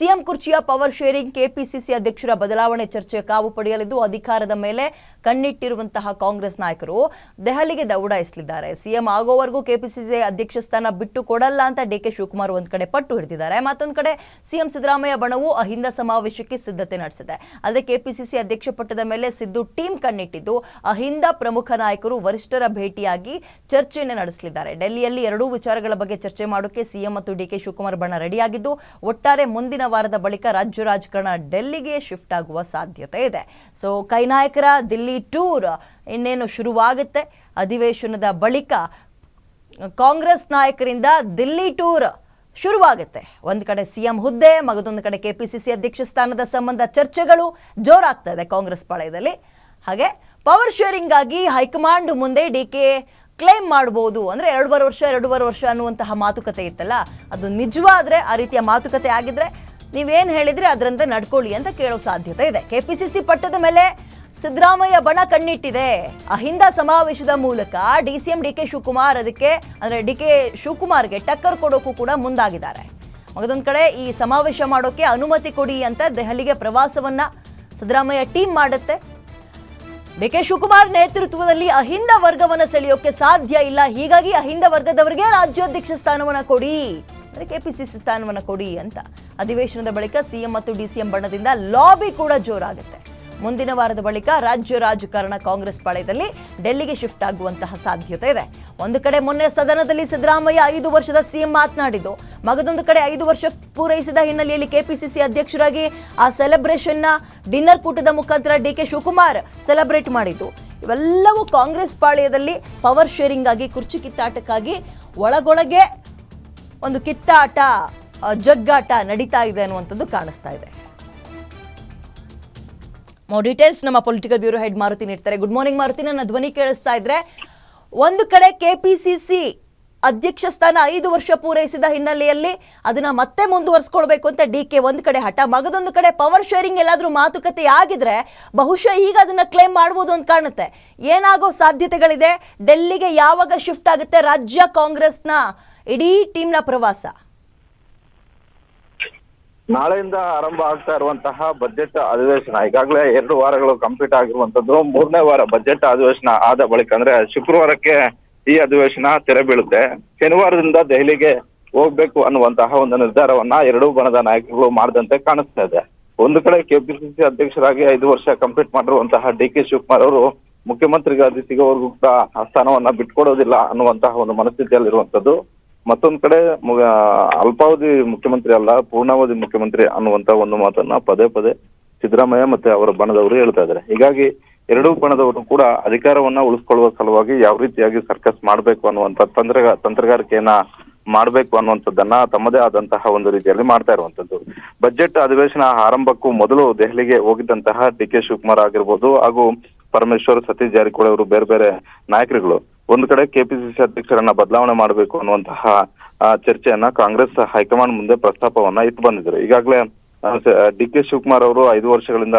CM ಕುರ್ಚಿಯ power sharing KPCC ಅಧ್ಯಕ್ಷರ ಬದಲಾವಣೆ ಚರ್ಚೆ ಕಾವು ಪಡೆಯಲಿದ್ದು, ಅಧಿಕಾರದ ಮೇಲೆ ಕಣ್ಣಿಟ್ಟಿರುವಂತಹ ಕಾಂಗ್ರೆಸ್ ನಾಯಕರು ದೆಹಲಿಗೆ ದೌಡಾಯಿಸಲಿದ್ದಾರೆ. ಸಿಎಂ ಆಗೋವರೆಗೂ ಕೆಪಿಸಿಸಿ ಅಧ್ಯಕ್ಷ ಸ್ಥಾನ ಬಿಟ್ಟು ಕೊಡಲ್ಲ ಅಂತ ಡಿಕೆ ಶಿವಕುಮಾರ್ ಒಂದ್ ಕಡೆ ಪಟ್ಟು ಹಿಡಿದಿದ್ದಾರೆ. ಮತ್ತೊಂದು ಕಡೆ ಸಿಎಂ ಸಿದ್ದರಾಮಯ್ಯ ಬಣವು ಅಹಿಂದ ಸಮಾವೇಶಕ್ಕೆ ಸಿದ್ಧತೆ ನಡೆಸಿದೆ. ಅಲ್ಲದೆ ಕೆಪಿಸಿಸಿ ಅಧ್ಯಕ್ಷ ಪಟ್ಟದ ಮೇಲೆ ಸಿದ್ದು ಟೀಮ್ ಕಣ್ಣಿಟ್ಟಿದ್ದು, ಅಹಿಂದ ಪ್ರಮುಖ ನಾಯಕರು ವರಿಷ್ಠರ ಭೇಟಿಯಾಗಿ ಚರ್ಚೆಯನ್ನು ನಡೆಸಲಿದ್ದಾರೆ. ಡೆಲ್ಲಿಯಲ್ಲಿ ಎರಡೂ ವಿಚಾರಗಳ ಬಗ್ಗೆ ಚರ್ಚೆ ಮಾಡೋಕೆ ಸಿಎಂ ಮತ್ತು ಡಿಕೆ ಶಿವಕುಮಾರ್ ಬಣ ರೆಡಿಯಾಗಿದ್ದು, ಒಟ್ಟಾರೆ ಮುಂದಿನ ವಾರದ ಬಳಿಕ ರಾಜ್ಯ ರಾಜಕಾರಣ ಡೆಲ್ಲಿಗೆ ಶಿಫ್ಟ್ ಆಗುವ ಸಾಧ್ಯತೆ ಇದೆ. ಸೊ ಕೈನಾಯಕರ ದಿಲ್ಲಿ ಟೂರ್ ಇನ್ನೇನು ಶುರುವಾಗುತ್ತೆ? ಅಧಿವೇಶನದ ಬಳಿಕ ಕಾಂಗ್ರೆಸ್ ನಾಯಕರಿಂದ ದಿಲ್ಲಿ ಟೂರ್ ಶುರುವಾಗುತ್ತೆ. ಒಂದು ಕಡೆ ಸಿಎಂ ಹುದ್ದೆ, ಮಗದೊಂದು ಕಡೆ ಕೆಪಿಸಿಸಿ ಅಧ್ಯಕ್ಷ ಸ್ಥಾನದ ಸಂಬಂಧ ಚರ್ಚೆಗಳು ಜೋರಾಗ್ತಾ ಇದೆ ಕಾಂಗ್ರೆಸ್ ಪಾಳ್ಯದಲ್ಲಿ. ಹಾಗೆ ಪವರ್ ಶೇರಿಂಗ್ ಆಗಿ ಹೈಕಮಾಂಡ್ ಮುಂದೆ ಡಿ ಕೆ ಕ್ಲೇಮ್ ಮಾಡ್ಬೋದು ಅಂದ್ರೆ ಎರಡೂವರೆ ವರ್ಷ ಎರಡೂವರೆ ವರ್ಷ ಅನ್ನುವಂತಹ ಮಾತುಕತೆ ಇತ್ತಲ್ಲ, ಅದು ನಿಜವಾದ್ರೆ ಆ ರೀತಿಯ ಮಾತುಕತೆ ಆಗಿದ್ರೆ ನೀವೇನು ಹೇಳಿದ್ರೆ ಅದರಂತೆ ನಡ್ಕೊಳ್ಳಿ ಅಂತ ಕೇಳೋ ಸಾಧ್ಯತೆ ಇದೆ. ಕೆಪಿಸಿಸಿ ಪಟ್ಟದ ಮೇಲೆ ಸಿದ್ದರಾಮಯ್ಯ ಬಣ ಕಣ್ಣಿಟ್ಟಿದೆ. ಅಹಿಂದ ಸಮಾವೇಶದ ಮೂಲಕ D C M D K Shivakumar ಅದಕ್ಕೆ, ಅಂದರೆ ಡಿ ಕೆ ಶಿವಕುಮಾರ್ಗೆ ಟಕ್ಕರ್ ಕೊಡೋಕ್ಕೂ ಕೂಡ ಮುಂದಾಗಿದ್ದಾರೆ. ಮಗದೊಂದು ಕಡೆ ಈ ಸಮಾವೇಶ ಮಾಡೋಕ್ಕೆ ಅನುಮತಿ ಕೊಡಿ ಅಂತ ದೆಹಲಿಗೆ ಪ್ರವಾಸವನ್ನು ಸಿದ್ದರಾಮಯ್ಯ ಟೀಮ್ ಮಾಡುತ್ತೆ. ಡಿ ಕೆ ಶಿವಕುಮಾರ್ ನೇತೃತ್ವದಲ್ಲಿ ಅಹಿಂದ ವರ್ಗವನ್ನು ಸೆಳೆಯೋಕ್ಕೆ ಸಾಧ್ಯ ಇಲ್ಲ. ಹೀಗಾಗಿ ಅಹಿಂದ ವರ್ಗದವರಿಗೆ ರಾಜ್ಯಾಧ್ಯಕ್ಷ ಸ್ಥಾನವನ್ನು ಕೊಡಿ. ಕೆಪಿಸಿಸಿ ಸ್ಥಾನವನ್ನು ಕೊಡಿ ಅಂತ. ಅಧಿವೇಶನದ ಬಳಿಕ ಸಿಎಂ ಮತ್ತು ಡಿಸಿಎಂ ಬಣ್ಣದಿಂದ ಲಾಬಿ ಕೂಡ ಜೋರಾಗುತ್ತೆ. ಮುಂದಿನ ವಾರದ ಬಳಿಕ ರಾಜ್ಯ ರಾಜಕಾರಣ ಕಾಂಗ್ರೆಸ್ ಪಾಳ್ಯದಲ್ಲಿ ಡೆಲ್ಲಿಗೆ ಶಿಫ್ಟ್ ಆಗುವಂತಹ ಸಾಧ್ಯತೆ ಇದೆ. ಒಂದು ಕಡೆ ಮೊನ್ನೆ ಸದನದಲ್ಲಿ ಸಿದ್ದರಾಮಯ್ಯ ಐದು ವರ್ಷದ ಸಿಎಂ ಮಾತನಾಡಿದ್ದು, ಮಗದೊಂದು ಕಡೆ ಐದು ವರ್ಷ ಪೂರೈಸಿದ ಹಿನ್ನೆಲೆಯಲ್ಲಿ ಕೆಪಿಸಿಸಿ ಅಧ್ಯಕ್ಷರಾಗಿ ಆ ಸೆಲೆಬ್ರೇಷನ್ನ ಡಿನ್ನರ್ ಕೂಟದ ಮುಖಾಂತರ ಡಿ ಕೆ ಶಿವಕುಮಾರ್ ಸೆಲೆಬ್ರೇಟ್ ಮಾಡಿದ್ದು. ಇವೆಲ್ಲವೂ ಕಾಂಗ್ರೆಸ್ ಪಾಳ್ಯದಲ್ಲಿ ಪವರ್ ಶೇರಿಂಗ್ ಆಗಿ, ಕುರ್ಚಿ ಕಿತ್ತಾಟಕ್ಕಾಗಿ ಒಳಗೊಳಗೆ ಒಂದು ಕಿತ್ತಾಟ ಜಗ್ಗಾಟ ನಡೀತಾ ಇದೆ ಅನ್ನುವಂಥದ್ದು ಕಾಣಿಸ್ತಾ ಇದೆ. ಮೋ ಡೀಟೇಲ್ಸ್ ನಮ್ಮ ಪೊಲಿಟಿಕಲ್ ಬ್ಯೂರೋ ಹೆಡ್ ಮಾರುತಿ ನೀಡ್ತಾರೆ. ಗುಡ್ ಮಾರ್ನಿಂಗ್ ಮಾರುತಿ, ನನ್ನ ಧ್ವನಿ ಕೇಳಿಸ್ತಾ ಇದ್ರೆ, ಒಂದು ಕಡೆ ಕೆಪಿಸಿಸಿ ಅಧ್ಯಕ್ಷ ಸ್ಥಾನ ಐದು ವರ್ಷ ಪೂರೈಸಿದ ಹಿನ್ನೆಲೆಯಲ್ಲಿ ಅದನ್ನ ಮತ್ತೆ ಮುಂದುವರಿಸ್ಕೊಳ್ಬೇಕು ಅಂತ ಡಿ ಕೆ ಒಂದು ಕಡೆ ಹಠ. ಮಗದೊಂದು ಕಡೆ ಪವರ್ ಶೇರಿಂಗ್ ಎಲ್ಲಾದ್ರೂ ಮಾತುಕತೆ ಆಗಿದ್ರೆ ಬಹುಶಃ ಈಗ ಅದನ್ನ ಕ್ಲೇಮ್ ಮಾಡ್ಬೋದು ಅಂತ ಕಾಣುತ್ತೆ. ಏನಾಗೋ ಸಾಧ್ಯತೆಗಳಿದೆ. ಡೆಲ್ಲಿಗೆ ಯಾವಾಗ ಶಿಫ್ಟ್ ಆಗುತ್ತೆ? ರಾಜ್ಯ ಕಾಂಗ್ರೆಸ್ನ ಇಡೀ ಟೀಮ್ನ ಪ್ರವಾಸ? ನಾಳೆಯಿಂದ ಆರಂಭ ಆಗ್ತಾ ಇರುವಂತಹ ಬಜೆಟ್ ಅಧಿವೇಶನ, ಈಗಾಗಲೇ ಎರಡು ವಾರಗಳು ಕಂಪ್ಲೀಟ್ ಆಗಿರುವಂತದ್ದು ಮೂರನೇ ವಾರ ಬಜೆಟ್ ಅಧಿವೇಶನ ಆದ ಬಳಿಕ ಅಂದ್ರೆ ಶುಕ್ರವಾರಕ್ಕೆ ಈ ಅಧಿವೇಶನ ತೆರೆ ಬೀಳುತ್ತೆ. ಶನಿವಾರದಿಂದ ದೆಹಲಿಗೆ ಹೋಗ್ಬೇಕು ಅನ್ನುವಂತಹ ಒಂದು ನಿರ್ಧಾರವನ್ನ ಎರಡೂ ಬಣದ ನಾಯಕರುಗಳು ಮಾಡದಂತೆ ಕಾಣಿಸ್ತಾ ಇದೆ. ಒಂದು ಕಡೆ ಕೆಪಿಸಿಸಿ ಅಧ್ಯಕ್ಷರಾಗಿ ಐದು ವರ್ಷ ಕಂಪ್ಲೀಟ್ ಮಾಡಿರುವಂತಹ ಡಿ ಕೆ ಶಿವಕುಮಾರ್ ಅವರು ಮುಖ್ಯಮಂತ್ರಿಗಾದಿ ಸಿಗೋವರೆಗೂ ಕೂಡ ಸ್ಥಾನವನ್ನ ಬಿಟ್ಕೊಡೋದಿಲ್ಲ ಅನ್ನುವಂತಹ ಒಂದು ಮನಸ್ಥಿತಿಯಲ್ಲಿರುವಂತದ್ದು ಮತ್ತೊಂದ್ ಕಡೆ ಅಲ್ಪಾವಧಿ ಮುಖ್ಯಮಂತ್ರಿ ಅಲ್ಲ, ಪೂರ್ಣಾವಧಿ ಮುಖ್ಯಮಂತ್ರಿ ಅನ್ನುವಂತ ಒಂದು ಮಾತನ್ನ ಪದೇ ಪದೇ ಸಿದ್ದರಾಮಯ್ಯ ಮತ್ತೆ ಅವರ ಬಣದವರು ಹೇಳ್ತಾ ಇದ್ದಾರೆ. ಹೀಗಾಗಿ ಎರಡೂ ಬಣದವರು ಕೂಡ ಅಧಿಕಾರವನ್ನ ಉಳಿಸ್ಕೊಳ್ಳುವ ಸಲುವಾಗಿ ಯಾವ ರೀತಿಯಾಗಿ ಸರ್ಕಸ್ ಮಾಡಬೇಕು ಅನ್ನುವಂತ ತಂತ್ರ ತಂತ್ರಗಾರಿಕೆಯನ್ನ ಮಾಡಬೇಕು ಅನ್ನುವಂಥದ್ದನ್ನ ತಮ್ಮದೇ ಆದಂತಹ ಒಂದು ರೀತಿಯಲ್ಲಿ ಮಾಡ್ತಾ ಇರುವಂತದ್ದು ಬಜೆಟ್ ಅಧಿವೇಶನ ಆರಂಭಕ್ಕೂ ಮೊದಲು ದೆಹಲಿಗೆ ಹೋಗಿದ್ದಂತಹ ಡಿ ಕೆ ಶಿವಕುಮಾರ್ ಆಗಿರ್ಬೋದು ಹಾಗೂ ಪರಮೇಶ್ವರ್, ಸತೀಶ್ ಜಾರಕಿಹೊಳಿ ಅವರು ಬೇರೆ ಬೇರೆ ನಾಯಕರುಗಳು ಒಂದು ಕಡೆ ಕೆಪಿಸಿಸಿ ಅಧ್ಯಕ್ಷರನ್ನ ಬದಲಾವಣೆ ಮಾಡಬೇಕು ಅನ್ನುವಂತಹ ಚರ್ಚೆಯನ್ನ ಕಾಂಗ್ರೆಸ್ ಹೈಕಮಾಂಡ್ ಮುಂದೆ ಪ್ರಸ್ತಾಪವನ್ನ ಇಟ್ಟು ಬಂದಿದ್ರು ಈಗಾಗಲೇ ಡಿ ಕೆ ಶಿವಕುಮಾರ್ ಅವರು ಐದು ವರ್ಷಗಳಿಂದ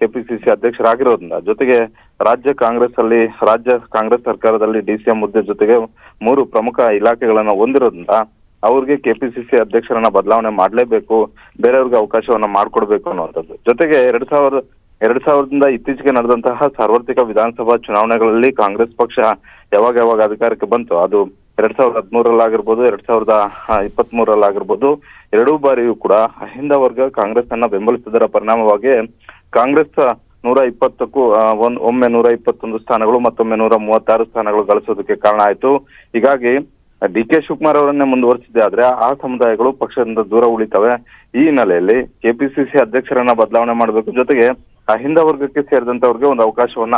ಕೆಪಿಸಿಸಿ ಅಧ್ಯಕ್ಷರಾಗಿರೋದ್ರಿಂದ ಜೊತೆಗೆ ರಾಜ್ಯ ಕಾಂಗ್ರೆಸ್ ಅಲ್ಲಿ ರಾಜ್ಯ ಕಾಂಗ್ರೆಸ್ ಸರ್ಕಾರದಲ್ಲಿ ಡಿಸಿಎಂ ಹುದ್ದೆ ಜೊತೆಗೆ ಮೂರು ಪ್ರಮುಖ ಇಲಾಖೆಗಳನ್ನ ಹೊಂದಿರೋದ್ರಿಂದ ಅವ್ರಿಗೆ ಕೆಪಿಸಿಸಿ ಅಧ್ಯಕ್ಷರನ್ನ ಬದಲಾವಣೆ ಮಾಡಲೇಬೇಕು, ಬೇರೆಯವ್ರಿಗೆ ಅವಕಾಶವನ್ನ ಮಾಡ್ಕೊಡ್ಬೇಕು ಅನ್ನುವಂಥದ್ದು. ಜೊತೆಗೆ ಎರಡ್ ಸಾವಿರದ ಎರಡ್ ಸಾವಿರದಿಂದ ಇತ್ತೀಚೆಗೆ ನಡೆದಂತಹ ಸಾರ್ವತ್ರಿಕ ವಿಧಾನಸಭಾ ಚುನಾವಣೆಗಳಲ್ಲಿ ಕಾಂಗ್ರೆಸ್ ಪಕ್ಷ ಯಾವಾಗ ಯಾವಾಗ ಅಧಿಕಾರಕ್ಕೆ ಬಂತು ಅದು ಎರಡ್ ಸಾವಿರದ ಹದಿಮೂರಲ್ಲಾಗಿರ್ಬೋದು ಎರಡ್ ಸಾವಿರದ ಇಪ್ಪತ್ತ್ ಮೂರಲ್ಲಾಗಿರ್ಬೋದು ಎರಡೂ ಬಾರಿಯೂ ಕೂಡ ಅಹಿಂದ ವರ್ಗ ಕಾಂಗ್ರೆಸ್ ಅನ್ನ ಬೆಂಬಲಿಸಿದರ ಪರಿಣಾಮವಾಗಿ ಕಾಂಗ್ರೆಸ್ ನೂರ ಇಪ್ಪತ್ತಕ್ಕೂ ಒಂದ್, ಒಮ್ಮೆ ನೂರ ಇಪ್ಪತ್ತೊಂದು ಸ್ಥಾನಗಳು ಮತ್ತೊಮ್ಮೆ ನೂರ ಮೂವತ್ತಾರು ಸ್ಥಾನಗಳು ಗಳಿಸೋದಕ್ಕೆ ಕಾರಣ ಆಯ್ತು. ಹೀಗಾಗಿ ಡಿ ಕೆ ಶಿವಕುಮಾರ್ ಅವರನ್ನೇ ಮುಂದುವರಿಸಿದೆ ಆದ್ರೆ ಆ ಸಮುದಾಯಗಳು ಪಕ್ಷದಿಂದ ದೂರ ಉಳಿತವೆ. ಈ ಹಿನ್ನೆಲೆಯಲ್ಲಿ ಕೆಪಿಸಿಸಿ ಅಧ್ಯಕ್ಷರನ್ನ ಬದಲಾವಣೆ ಮಾಡಬೇಕು ಜೊತೆಗೆ ಅಹಿಂದ ವರ್ಗಕ್ಕೆ ಸೇರಿದಂತವ್ರಿಗೆ ಒಂದು ಅವಕಾಶವನ್ನ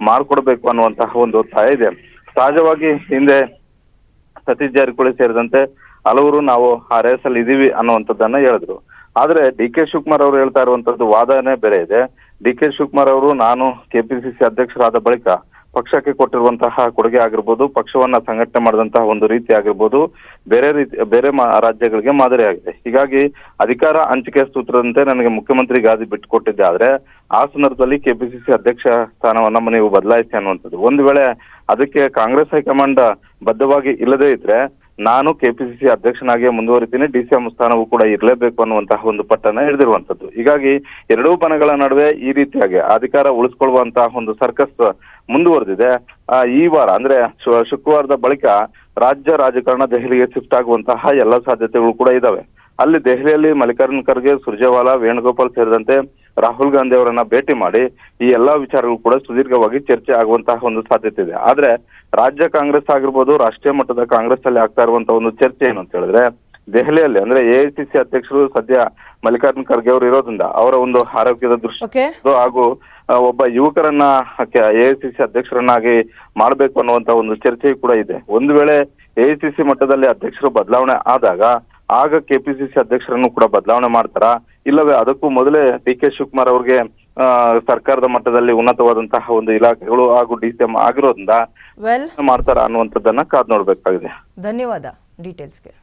ಮಾಡಿಕೊಡ್ಬೇಕು ಅನ್ನುವಂತಹ ಒಂದು ಒತ್ತಾಯ ಇದೆ. ಸಹಜವಾಗಿ ಹಿಂದೆ ಸತೀಶ್ ಜಾರಕಿಹೊಳಿ ಸೇರಿದಂತೆ ಹಲವರು ನಾವು ಆ ಅಲ್ಲಿ ಇದೀವಿ ಅನ್ನುವಂಥದ್ದನ್ನ ಹೇಳಿದ್ರು. ಆದ್ರೆ ಡಿ ಕೆ ಶಿವಕುಮಾರ್ ಅವರು ಹೇಳ್ತಾ ಇರುವಂತದ್ದು ವಾದನೆ ಬೇರೆ ಇದೆ. ಡಿ ಕೆ ಶಿವಕುಮಾರ್ ಅವರು ನಾನು ಕೆಪಿಸಿಸಿ ಅಧ್ಯಕ್ಷರಾದ ಬಳಿಕ ಪಕ್ಷಕ್ಕೆ ಕೊಟ್ಟಿರುವಂತಹ ಕೊಡುಗೆ ಆಗಿರ್ಬೋದು, ಪಕ್ಷವನ್ನ ಸಂಘಟನೆ ಮಾಡಿದಂತಹ ಒಂದು ರೀತಿ ಆಗಿರ್ಬೋದು, ಬೇರೆ ರೀತಿ, ಬೇರೆ ರಾಜ್ಯಗಳಿಗೆ ಮಾದರಿಯಾಗಿದೆ. ಹೀಗಾಗಿ ಅಧಿಕಾರ ಹಂಚಿಕೆ ಸೂತ್ರದಂತೆ ನನಗೆ ಮುಖ್ಯಮಂತ್ರಿ ಗಾದಿ ಬಿಟ್ಟುಕೊಟ್ಟಿದ್ದೆ. ಆದ್ರೆ ಆ ಸಂದರ್ಭದಲ್ಲಿ ಕೆಪಿಸಿಸಿ ಅಧ್ಯಕ್ಷ ಸ್ಥಾನವನ್ನ ನೀವು ಬದಲಾಯಿಸಿ ಅನ್ನುವಂಥದ್ದು. ಒಂದು ವೇಳೆ ಅದಕ್ಕೆ ಕಾಂಗ್ರೆಸ್ ಹೈಕಮಾಂಡ್ ಬದ್ಧವಾಗಿ ಇಲ್ಲದೇ ಇದ್ರೆ ನಾನು ಕೆಪಿಸಿಸಿ ಅಧ್ಯಕ್ಷನಾಗಿಯೇ ಮುಂದುವರಿತೀನಿ ಡಿ ಸಿ ಎಂ ಸ್ಥಾನವೂ ಕೂಡ ಇರಲೇಬೇಕು ಅನ್ನುವಂತಹ ಒಂದು ಪಟ್ಟನ್ನ ಹಿಡಿದಿರುವಂತದ್ದು ಹೀಗಾಗಿ ಎರಡೂ ಬಣಗಳ ನಡುವೆ ಈ ರೀತಿಯಾಗಿ ಅಧಿಕಾರ ಉಳಿಸ್ಕೊಳ್ಳುವಂತಹ ಒಂದು ಸರ್ಕಸ್ ಮುಂದುವರೆದಿದೆ. ಆ, ಈ ವಾರ ಅಂದ್ರೆ ಶುಕ್ರವಾರದ ಬಳಿಕ ರಾಜ್ಯ ರಾಜಕಾರಣ ದೆಹಲಿಗೆ ಶಿಫ್ಟ್ ಆಗುವಂತಹ ಎಲ್ಲ ಸಾಧ್ಯತೆಗಳು ಕೂಡ ಇದಾವೆ. ಅಲ್ಲಿ ದೆಹಲಿಯಲ್ಲಿ ಮಲ್ಲಿಕಾರ್ಜುನ್ ಖರ್ಗೆ ಸುರ್ಜೇವಾಲಾ ವೇಣುಗೋಪಾಲ್ ಸೇರಿದಂತೆ ರಾಹುಲ್ ಗಾಂಧಿ ಅವರನ್ನ ಭೇಟಿ ಮಾಡಿ ಈ ಎಲ್ಲಾ ವಿಚಾರಗಳು ಕೂಡ ಸುದೀರ್ಘವಾಗಿ ಚರ್ಚೆ ಆಗುವಂತಹ ಒಂದು ಸಾಧ್ಯತೆ ಇದೆ. ಆದ್ರೆ ರಾಜ್ಯ ಕಾಂಗ್ರೆಸ್ ಆಗಿರ್ಬೋದು ರಾಷ್ಟ್ರೀಯ ಮಟ್ಟದ ಕಾಂಗ್ರೆಸ್ ಅಲ್ಲಿ ಆಗ್ತಾ ಇರುವಂತಹ ಒಂದು ಚರ್ಚೆ ಏನು ಅಂತ ಹೇಳಿದ್ರೆ ದೆಹಲಿಯಲ್ಲಿ ಅಂದ್ರೆ ಎಐಸಿಸಿ ಅಧ್ಯಕ್ಷರು ಸದ್ಯ ಮಲ್ಲಿಕಾರ್ಜುನ್ ಖರ್ಗೆ ಅವರು ಇರೋದ್ರಿಂದ ಅವರ ಒಂದು ಆರೋಗ್ಯದ ದೃಷ್ಟಿ ಹಾಗೂ ಒಬ್ಬ ಯುವಕರನ್ನ ಎಐಸಿಸಿ ಅಧ್ಯಕ್ಷರನ್ನಾಗಿ ಮಾಡಬೇಕು ಅನ್ನುವಂತ ಒಂದು ಚರ್ಚೆ ಕೂಡ ಇದೆ. ಒಂದು ವೇಳೆ ಎಐಸಿಸಿ ಮಟ್ಟದಲ್ಲಿ ಅಧ್ಯಕ್ಷರು ಬದಲಾವಣೆ ಆದಾಗ ಆಗ ಕೆಪಿಸಿಸಿ ಅಧ್ಯಕ್ಷರನ್ನು ಕೂಡ ಬದಲಾವಣೆ ಮಾಡ್ತಾರಾ? ಇಲ್ಲವೇ ಅದಕ್ಕೂ ಮೊದಲೇ ಡಿ ಕೆ ಶಿವಕುಮಾರ್ ಅವ್ರಿಗೆ ಆ, ಸರ್ಕಾರದ ಮಟ್ಟದಲ್ಲಿ ಉನ್ನತವಾದಂತಹ ಒಂದು ಇಲಾಖೆಗಳು ಹಾಗೂ ಡಿ ಸಿ ಎಂ ಆಗಿರೋದ್ರಿಂದ ಮಾಡ್ತಾರ ಮಾಡ್ತಾರಾ ಅನ್ನುವಂಥದ್ದನ್ನ ಕಾದ್ ನೋಡ್ಬೇಕಾಗಿದೆ. ಧನ್ಯವಾದ ಡೀಟೇಲ್ಸ್ಗೆ.